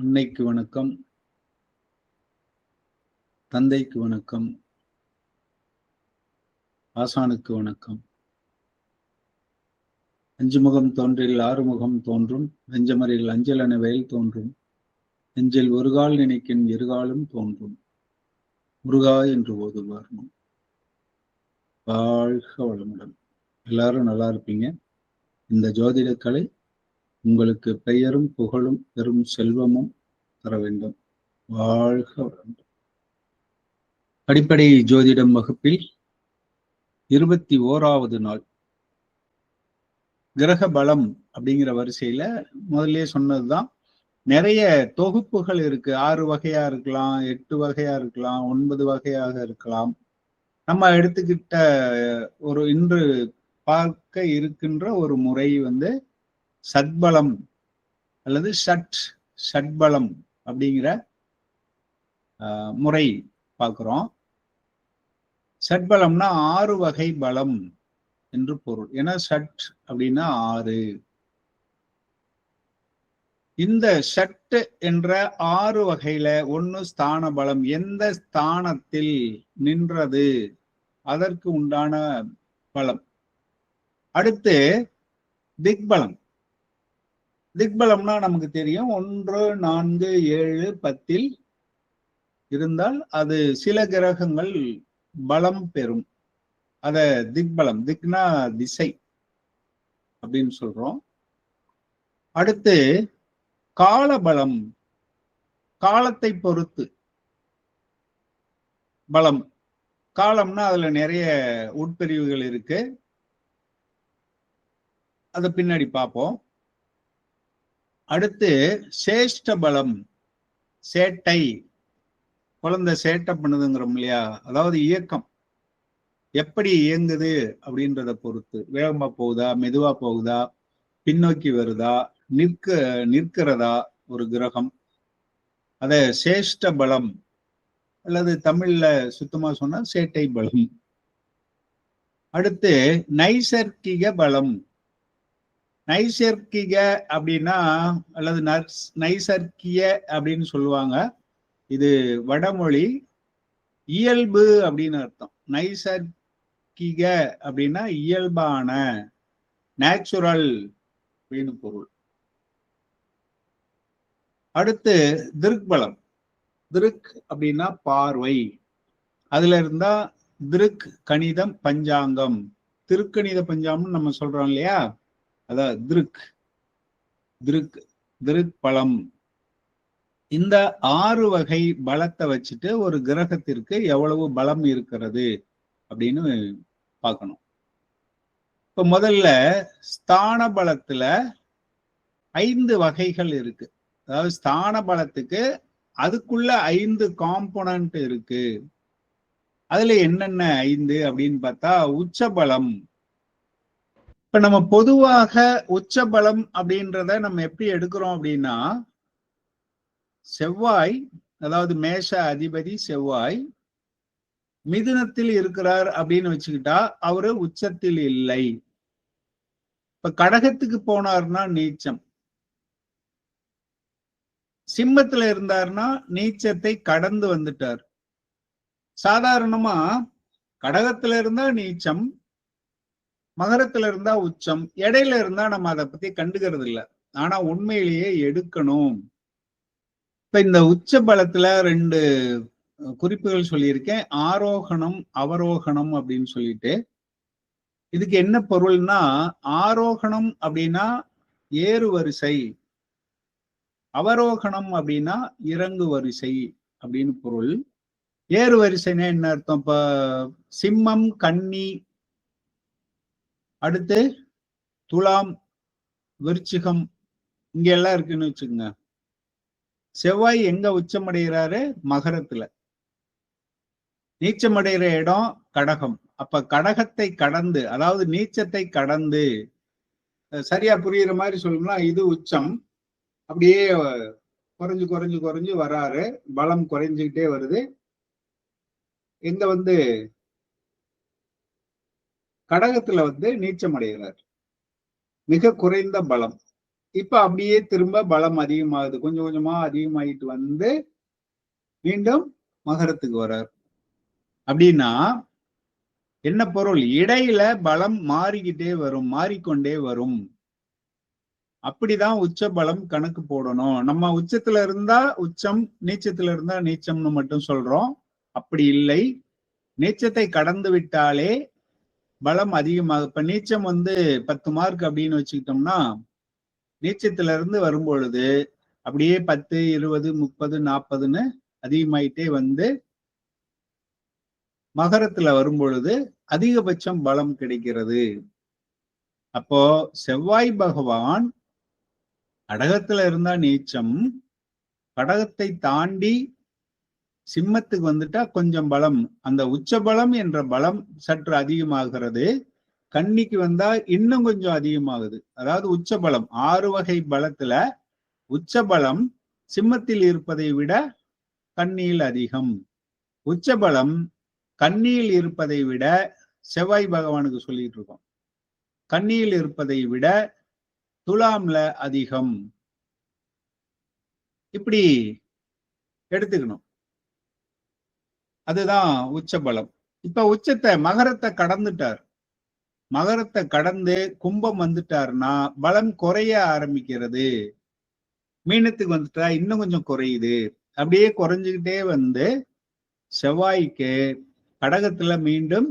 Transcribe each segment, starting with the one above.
அன்னைக்கு வணக்கம். தந்தைக்கு வணக்கம். ஆசானுக்கு வணக்கம். அஞ்சு முகம் தோன்றில் ஆறு முகம் தோன்றும். நெஞ்சமறையில் அஞ்சல் என வெயில் தோன்றும். நெஞ்சில் ஒரு கால் நினைக்கும் இருகாலும் தோன்றும். முருகா என்று ஓதுவார் வாழ்க வளமுடன். எல்லாரும் நல்லா இருப்பீங்க. இந்த ஜோதிட கலை உங்களுக்கு பெயரும் புகழும் பெரும் செல்வமும் தர வேண்டும். வாழ்க வளமுடன். அடிப்படை ஜோதிடம் வகுப்பில் இருபத்தி ஓராவது நாள். கிரக பலம் அப்படிங்கிற வரிசையில முதல்ல சொன்னதுதான். நிறைய தொகுப்புகள் இருக்கு. ஆறு வகையா இருக்கலாம் எட்டு வகையா இருக்கலாம் ஒன்பது வகையாக இருக்கலாம். நம்ம எடுத்துக்கிட்ட ஒரு இன்று பார்க்க இருக்கின்ற ஒரு முறை வந்து சத்பலம் அல்லது ஷட் ஷட்பலம் அப்படிங்கிற முறை பார்க்குறோம். சட்பலம்னா ஆறு வகை பலம் என்று பொருள். ஏன்னா ஷட் அப்படின்னா ஆறு. இந்த ஷட்டு என்ற ஆறு வகையில ஒன்னு ஸ்தான பலம் எந்த ஸ்தானத்தில் நின்றது? அதற்கு உண்டான பலம். அடுத்து திக்பலம். திக்பலம்னா நமக்கு தெரியும். ஒன்று நான்கு ஏழு பத்தில் இருந்தால் அது சில கிரகங்கள் பலம் பெறும். அத திக்பலம் திக்னா திசை அப்படின்னு சொல்றோம். அடுத்து காலபலம் காலத்தை பொறுத்து பலம். காலம்னா அதுல நிறைய உட்பிரிவுகள் இருக்கு. அதை பின்னாடி பார்ப்போம். அடுத்து சேஷ்ட பலம் சேட்டை. குழந்தை சேட்டை பண்ணுதுங்கிறோம் இல்லையா? அதாவது இயக்கம். எப்படி இயங்குது அப்படின்றத பொறுத்து. வேகமா போகுதா? மெதுவா போகுதா? பின்னோக்கி வருதா? நிற்க நிற்கிறதா ஒரு கிரகம்? அத சேஷ்ட பலம் அல்லது தமிழ்ல சுத்தமா சொன்னா சேட்டை பலம். அடுத்து நைசர்கிக பலம். நைசர்கிக அப்படின்னா அல்லது நைசர்கிய அப்படின்னு சொல்லுவாங்க. இது வடமொழி இயல்பு அப்படின்னு அர்த்தம். நைசர்கிக அப்படின்னா இயல்பான நேச்சுரல் அப்படின்னு பொருள். அடுத்து திருக்பலம். திருக் அப்படின்னா பார்வை. அதுல இருந்தா திருக் கணிதம் பஞ்சாங்கம். திருக்கணித பஞ்சாங்கம்னு நம்ம சொல்றோம் இல்லையா? அதாவது திருக் திருக் திருக் பலம் இந்த ஆறு வகை பலத்தை வச்சுட்டு ஒரு கிரகத்திற்கு எவ்வளவு பலம் இருக்கிறது அப்படின்னு பார்க்கணும். இப்ப முதல்ல ஸ்தான பலத்துல ஐந்து வகைகள் இருக்கு. அதாவது ஸ்தான பலத்துக்கு அதுக்குள்ள ஐந்து காம்போனன்ட் இருக்கு. அதுல என்னென்ன ஐந்து அப்படின்னு பார்த்தா உச்சபலம் இப்ப நம்ம பொதுவாக உச்ச பலம் அப்படின்றத நம்ம எப்படி எடுக்கிறோம் அப்படின்னா செவ்வாய் அதாவது மேஷ அதிபதி செவ்வாய் மிதுனத்தில் இருக்கிறார் அப்படின்னு வச்சுக்கிட்டா அவரு உச்சத்தில் இல்லை. இப்ப கடகத்துக்கு போனார்னா நீச்சம். சிம்மத்துல இருந்தார்னா நீச்சத்தை கடந்து வந்துட்டார். சாதாரணமா கடகத்துல இருந்தா நீச்சம் மகரத்துல இருந்தா உச்சம் இடையில இருந்தா நம்ம அதை பத்தி கண்டுக்கிறது இல்லை. ஆனா உண்மையிலேயே எடுக்கணும். இப்ப இந்த உச்ச பலத்துல ரெண்டு குறிப்புகள் சொல்லியிருக்கேன். ஆரோகணம் அவரோகணம் அப்படின்னு சொல்லிட்டு. இதுக்கு என்ன பொருள்னா ஆரோகணம் அப்படின்னா ஏறு வரிசை. அவரோகணம் அப்படின்னா இறங்கு வரிசை அப்படின்னு பொருள். ஏறு வரிசைன்னா என்ன அர்த்தம்? இப்ப சிம்மம் கன்னி அடுத்து துலாம் விருச்சிகம் இங்க எல்லாம் இருக்குன்னு வச்சுக்கோங்க. செவ்வாய் எங்க உச்சமடைகிறாரு? மகரத்துல. நீச்சமடைகிற இடம் கடகம். அப்ப கடகத்தை கடந்து அதாவது நீச்சத்தை கடந்து சரியா புரியுற மாதிரி சொல்லணும்னா இது உச்சம். அப்படியே குறைஞ்சு குறைஞ்சு குறைஞ்சு வராரு. பலம் குறைஞ்சுக்கிட்டே வருது. எங்க வந்து கடகத்துல வந்து நீச்சம் அடைகிறார். மிக குறைந்த பலம். இப்ப அப்படியே திரும்ப பலம் அதிகமாகுது. கொஞ்சம் கொஞ்சமா அதிகமாயிட்டு வந்து மீண்டும் மகரத்துக்கு வர்றார் அப்படின்னா என்ன பொருள்? இடையில பலம் மாறிக்கிட்டே வரும் மாறிக்கொண்டே வரும். அப்படிதான் உச்ச பலம் கணக்கு போடணும். நம்ம உச்சத்துல இருந்தா உச்சம் நீச்சத்துல இருந்தா நீச்சம்னு மட்டும் சொல்றோம். அப்படி இல்லை. நீச்சத்தை கடந்து விட்டாலே பலம் அதிகமாக இப்ப நீச்சம் வந்து பத்து மார்க் அப்படின்னு வச்சுக்கிட்டோம்னா நீச்சத்துல இருந்து வரும்பொழுது அப்படியே பத்து இருபது முப்பது நாற்பதுன்னு அதிகமாயிட்டே வந்து மகரத்துல வரும்பொழுது அதிகபட்சம் பலம் கிடைக்கிறது. அப்போ செவ்வாய் பகவான் கடகத்துல இருந்தா நீச்சம் கடகத்தை தாண்டி சிம்மத்துக்கு வந்துட்டா கொஞ்சம் பலம். அந்த உச்ச பலம் என்ற பலம் சற்று அதிகமாகிறது. கன்னிக்கு வந்தா இன்னும் கொஞ்சம் அதிகமாகுது. அதாவது உச்ச பலம். ஆறு வகை பலத்துல உச்ச பலம் சிம்மத்தில் இருப்பதை விட கண்ணியில் அதிகம். உச்ச பலம் கண்ணியில் இருப்பதை விட செவ்வாய் பகவானுக்கு சொல்லிட்டு இருக்கோம். கண்ணியில் இருப்பதை விட துலாம்ல அதிகம். இப்படி எடுத்துக்கணும். அதுதான் உச்ச பலம் இப்ப உச்சத்தை மகரத்தை கடந்துட்டார். மகரத்தை கடந்து கும்பம் வந்துட்டாருன்னா பலம் குறைய ஆரம்பிக்கிறது. மீனத்துக்கு வந்துட்டா இன்னும் கொஞ்சம் குறையுது. அப்படியே குறைஞ்சுக்கிட்டே வந்து செவ்வாய்க்கு கடகத்துல மீண்டும்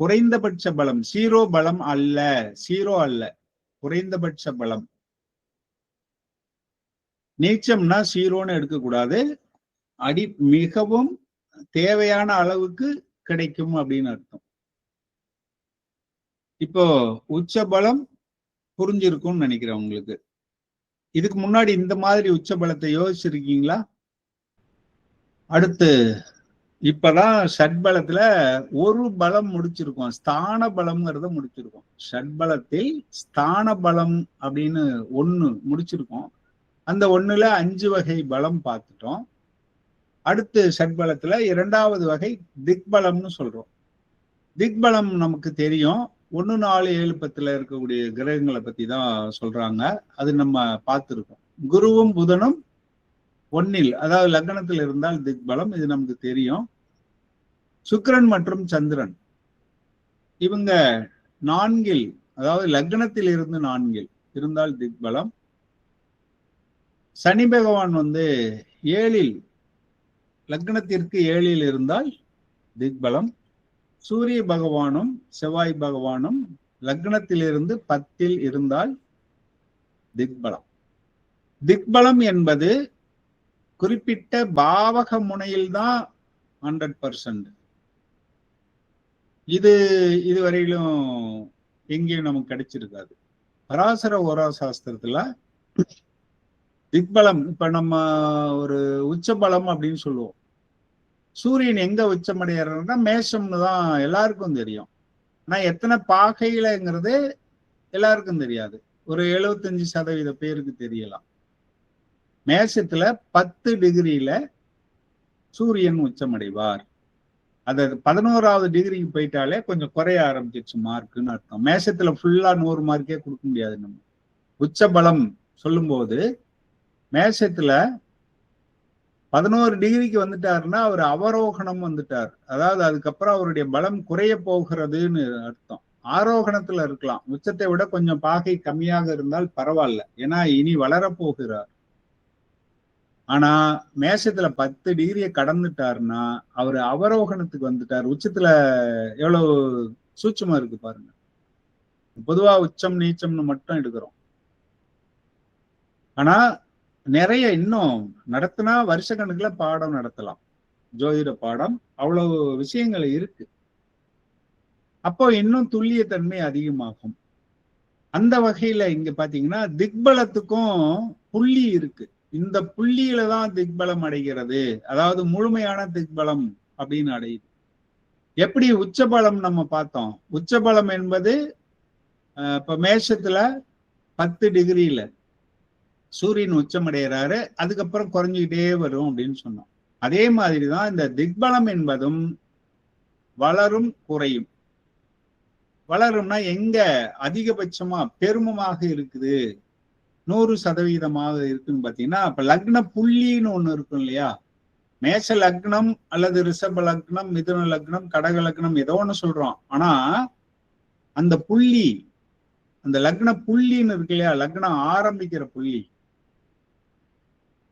குறைந்தபட்ச பலம் சீரோ பலம் அல்ல சீரோ அல்ல குறைந்தபட்ச பலம். நீச்சம்னா சீரோன்னு எடுக்கக்கூடாது. அடி மிகவும் தேவையான அளவுக்கு கிடைக்கும் அப்படின்னு அர்த்தம். இப்போ உச்ச பலம் புரிஞ்சிருக்கும்னு நினைக்கிறேன் உங்களுக்கு. இதுக்கு முன்னாடி இந்த மாதிரி உச்ச பலத்தை யோசிச்சிருக்கீங்களா? அடுத்து இப்பதான் ஷட்பலத்துல ஒரு பலம் முடிச்சிருக்கோம். ஸ்தான பலம்ங்கிறத முடிச்சிருக்கோம். ஷட்பலத்தில் ஸ்தான பலம் அப்படின்னு ஒண்ணு முடிச்சிருக்கோம். அந்த ஒண்ணுல அஞ்சு வகை பலம் பார்த்துட்டோம். அடுத்து ஷட்பலத்துல இரண்டாவது வகை திக்பலம்னு சொல்றோம். திக்பலம் நமக்கு தெரியும். ஒன்னு நாலு ஏழு பத்துல இருக்கக்கூடிய கிரகங்களை பத்தி தான் சொல்றாங்க. அது நம்ம பார்த்துருக்கோம். குருவும் புதனும் ஒன்னில் அதாவது லக்னத்தில் இருந்தால் திக்பலம் இது நமக்கு தெரியும். சுக்கரன் மற்றும் சந்திரன். இவங்க நான்கில் அதாவது லக்னத்தில் இருந்து நான்கில் இருந்தால் திக்பலம். சனி பகவான் வந்து ஏழில் லக்னத்திற்கு ஏழில் இருந்தால் திக்பலம். சூரிய பகவானும் செவ்வாய் பகவானும் லக்னத்திலிருந்து பத்தில் இருந்தால் திக்பலம். திக்பலம் என்பது குறிப்பிட்ட பாவக முனையில்தான் ஹண்ட்ரட் பர்சன்ட் இது இதுவரையிலும் எங்கேயும் நமக்கு கிடைச்சிருக்காது. பராசர ஓரா சாஸ்திரத்துல திக்பலம் இப்ப நம்ம ஒரு உச்சபலம் அப்படின்னு சொல்லுவோம். சூரியன் எங்க உச்சமடைகிறாருன்னா மேஷம்னு தான் எல்லாருக்கும் தெரியும். ஆனா எத்தனை பாகையிலங்கிறது எல்லாருக்கும் தெரியாது. ஒரு எழுபத்தஞ்சு சதவீத பேருக்கு தெரியலாம். மேஷத்துல பத்து டிகிரியில சூரியன் உச்சமடைவார். அது பதினோராவது டிகிரிக்கு போயிட்டாலே கொஞ்சம் குறைய ஆரம்பிச்சிருச்சு மார்க்குன்னு அர்த்தம். மேஷத்துல ஃபுல்லா நூறு மார்க்கே கொடுக்க முடியாது நம்ம. உச்ச பலம் சொல்லும்போது மேஷத்துல பதினோரு டிகிரிக்கு வந்துட்டாருன்னா அவர் அவரோகணம் வந்துட்டார். அதாவது அதுக்கப்புறம் அவருடைய பலம் குறைய போகிறதுன்னு அர்த்தம். ஆரோகணத்துல இருக்கலாம். உச்சத்தை விட கொஞ்சம் பாகை கம்மியாக இருந்தால் பரவாயில்ல. ஏன்னா இனி வளரப்போகிறார். ஆனா மேஷத்துல பத்து டிகிரியை கடந்துட்டாருன்னா அவர் அவரோகணத்துக்கு வந்துட்டார். உச்சத்துல எவ்வளவு சூட்சமா இருக்கு பாருங்க. பொதுவா உச்சம் நீச்சம்னு மட்டும் எடுக்கிறோம். ஆனா நிறைய இன்னும் நடத்தினா வருஷ கணக்குல பாடம் நடத்தலாம். ஜோதிட பாடம் அவ்வளவு விஷயங்கள் இருக்கு. அப்போ இன்னும் துல்லியத்தன்மை அதிகமாகும். அந்த வகையில இங்க பாத்தீங்கன்னா திக்பலத்துக்கும் புள்ளி இருக்கு. இந்த புள்ளியில தான் திக்பலம் அடைகிறது. அதாவது முழுமையான திக்பலம் அப்படின்னு அடையுது. எப்படி உச்சபலம் நம்ம பார்த்தோம்? உச்சபலம் என்பது இப்ப மேஷத்துல பத்து டிகிரியில சூரியன் உச்சமடைகிறாரு அதுக்கப்புறம் குறைஞ்சிக்கிட்டே வரும் அப்படின்னு சொன்னோம். அதே மாதிரிதான் இந்த திக்பலம் என்பதும் வளரும் குறையும். வளரும்னா எங்க அதிகபட்சமா பெருமமாக இருக்குது? நூறு சதவீதமாக இருக்குன்னு பாத்தீங்கன்னா அப்ப லக்ன புள்ளின்னு ஒண்ணு இருக்கும் இல்லையா? மேஷ லக்னம் அல்லது ரிஷப லக்னம் மிதுன லக்னம் கடக லக்னம் ஏதோ ஒன்று சொல்றோம். ஆனா அந்த புள்ளி அந்த லக்ன புள்ளின்னு இருக்கு இல்லையா? லக்னம் ஆரம்பிக்கிற புள்ளி.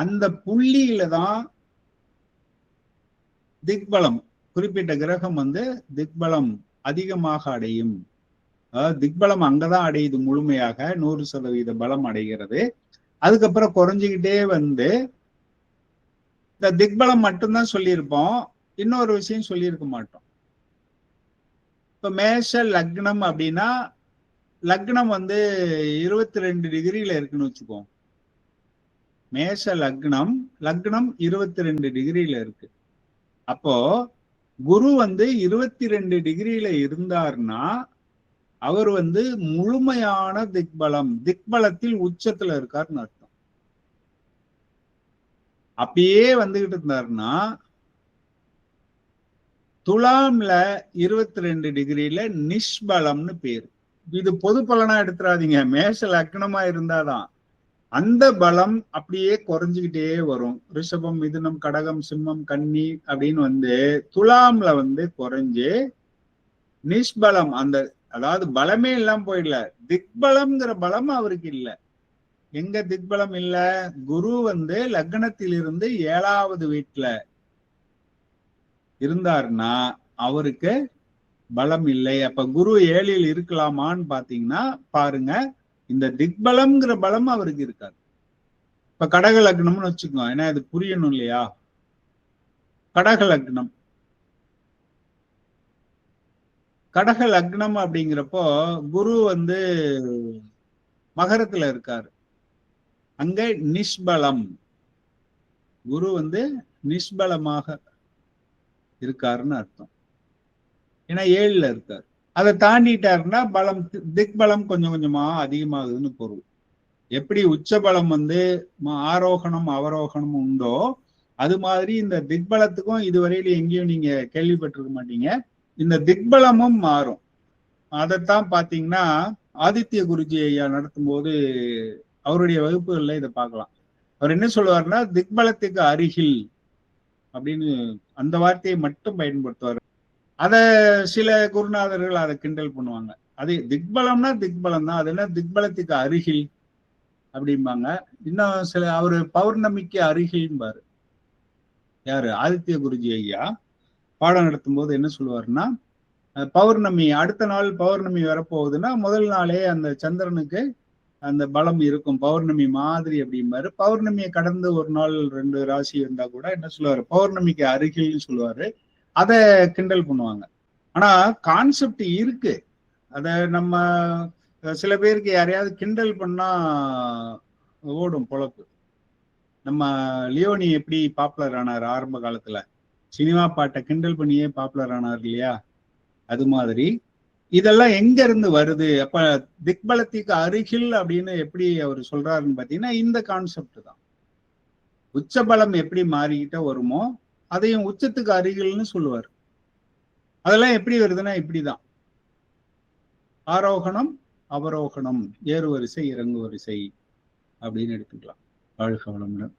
அந்த புள்ளியில தான் திக்பலம். குறிப்பிட்ட கிரகம் வந்து திக்பலம் அதிகமாக அடையும். அதாவது திக்பலம் அங்கதான் அடையுது முழுமையாக. நூறு சதவீத பலம் அடைகிறது. அதுக்கப்புறம் குறைஞ்சுக்கிட்டே வந்து இந்த திக்பலம் மட்டும்தான் சொல்லியிருப்போம். இன்னொரு விஷயம் சொல்லியிருக்க மாட்டோம். இப்ப மேஷ லக்னம் அப்படின்னா லக்னம் வந்து இருபத்தி ரெண்டு டிகிரியில இருக்குன்னு வச்சுக்கோங்க. மேஷ லக்னம் லக்னம் இருபத்தி ரெண்டு டிகிரியில இருக்கு. அப்போ குரு வந்து இருபத்தி ரெண்டு டிகிரியில இருந்தார்னா அவர் வந்து முழுமையான திக்பலம் திக்பலத்தில் உச்சத்துல இருக்காருன்னு அர்த்தம். அப்படியே வந்துகிட்டு இருந்தாருன்னா துலாம்ல இருபத்தி ரெண்டு டிகிரியில நிஷ்பலம்னு பேரு. இது பொது பலனா எடுத்துறாதீங்க. மேஷ லக்னமா இருந்தாதான். அந்த பலம் அப்படியே குறைஞ்சுக்கிட்டே வரும். ரிஷபம் மிதுனம் கடகம் சிம்மம் கன்னி அப்படின்னு வந்து துலாம்ல வந்து குறைஞ்சு நிஷ்பலம் அந்த அதாவது பலமே இல்லாம போயிடல. திக்பலம்ங்கிற பலம் அவருக்கு இல்ல. எங்க திக்பலம் இல்ல? குரு வந்து லக்னத்திலிருந்து ஏழாவது வீட்டுல இருந்தாருன்னா அவருக்கு பலம் இல்லை. அப்ப குரு ஏழில் இருக்கலாமான்னு பாத்தீங்கன்னா பாருங்க இந்த திக்பலம்ங்கிற பலம் அவருக்கு இருக்காது. இப்ப கடக லக்னம்னு வச்சுக்கோ ஏன்னா இது புரியணும் இல்லையா? கடக லக்னம். கடக லக்னம் அப்படிங்கிறப்போ குரு வந்து மகரத்துல இருக்காரு. அங்க நிஷ்பலம். குரு வந்து நிஷ்பலமாக இருக்காருன்னு அர்த்தம். ஏன்னா ஏழுல இருக்காரு. அதை தாண்டிட்டாருன்னா பலம் திக் பலம் கொஞ்சம் கொஞ்சமா அதிகமாகுதுன்னு பொருள். எப்படி உச்ச பலம் வந்து ஆரோகணம் அவரோகணம் உண்டோ அது மாதிரி இந்த திக்பலத்துக்கும் இதுவரையில எங்கேயும் நீங்க கேள்விப்பட்டிருக்க மாட்டீங்க. இந்த திக்பலமும் மாறும். அதைத்தான் பாத்தீங்கன்னா ஆதித்ய குருஜி ஐயா நடத்தும் போது அவருடைய வகுப்புகள்ல இதை பார்க்கலாம். அவர் என்ன சொல்லுவாருன்னா திக்பலத்துக்கு அருகில் அப்படின்னு அந்த வார்த்தையை மட்டும் பயன்படுத்துவார். அதை சில குருநாதர்கள் அதை கிண்டல் பண்ணுவாங்க. அது திக்பலம்னா திக்பலம் தான் அது என்ன? திக்பலத்துக்கு அருகில் அப்படிம்பாங்க. இன்னும் சில அவர் பௌர்ணமிக்கு அருகில்பாரு யாரு? ஆதித்ய குருஜி ஐயா. பாடம் நடத்தும் போது என்ன சொல்லுவாருன்னா பௌர்ணமி அடுத்த நாள் பௌர்ணமி வரப்போகுதுன்னா முதல் நாளே அந்த சந்திரனுக்கு அந்த பலம் இருக்கும். பௌர்ணமி மாதிரி அப்படிம்பாரு. பௌர்ணமியை கடந்து ஒரு நாள் ரெண்டு ராசி இருந்தா கூட என்ன சொல்லுவாரு? பௌர்ணமிக்கு அருகில்னு சொல்லுவாரு. அத கிண்டல் பண்ணுவாங்க. ஆனா கான்செப்ட் இருக்கு. அத நம்ம சில பேருக்கு யாரையாவது கிண்டல் பண்ணா ஓடும் பொழப்பு. நம்ம லியோனி எப்படி பாப்புலர் ஆனார் ஆரம்ப காலத்துல? சினிமா பாட்டை கிண்டல் பண்ணியே பாப்புலர் ஆனார் இல்லையா? அது மாதிரி. இதெல்லாம் எங்க இருந்து வருது? அப்ப திக்பலத்திக்கு அருகில் அப்படின்னு எப்படி அவர் சொல்றாருன்னு பாத்தீங்கன்னா இந்த கான்செப்ட் தான். உச்சபலம் எப்படி மாறிக்கிட்ட வருமோ அதையும் உச்சத்துக்கு அருகில்னு சொல்லுவார். அதெல்லாம் எப்படி வருதுன்னா இப்படிதான். ஆரோகணம் அவரோகணம் ஏறு வரிசை இறங்கு வரிசை அப்படின்னு எடுத்துக்கலாம். வாழ்க வளமுடன்